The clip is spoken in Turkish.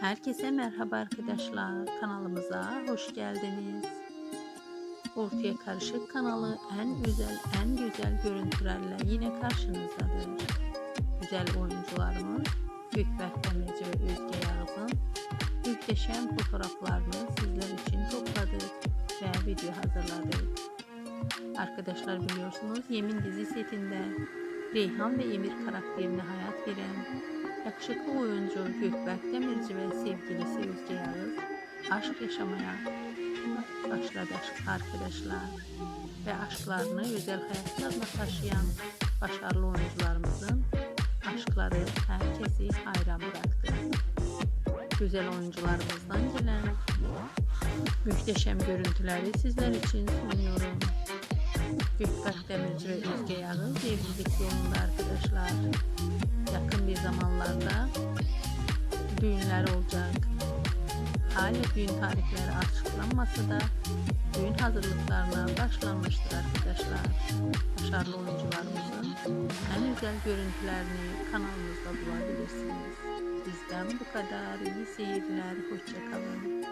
Herkese merhaba arkadaşlar. Kanalımıza hoş geldiniz. Ortaya Karışık kanalı en güzel, en güzel görüntülerle yine karşınızdadır. Güzel oyuncularımız Gökberk Demirci ve Özge Yağız'ın muhteşem fotoğraflarını sizler için topladık ve video hazırladık. Arkadaşlar biliyorsunuz Yemin dizi setinde Reyhan ve Emir karakterine hayat veren yakışıklı oyuncu Gökberk Demirci ve sevgilisi Özge Yağız aşk yaşamaya başladı arkadaşlar. Ve aşklarını özel hayatlarına taşıyan başarılı oyuncularımızın aşkları herkesi hayran bıraktı. Güzel oyuncularımızdan gelen muhteşem görüntüleri sizler için sunuyorum. Gökberk Demirci ve Özge Yağız evlilik yolunda arkadaşlar. Yakın bir zamanlarda düğünler olacak. Hala düğün tarihleri açıklanmasa da düğün hazırlıklarına başlanmıştır arkadaşlar. Başarılı oyuncularımızın en güzel görüntülerini kanalımızda bulabilirsiniz. Bizden bu kadar. İyi seyirler. Hoşçakalın.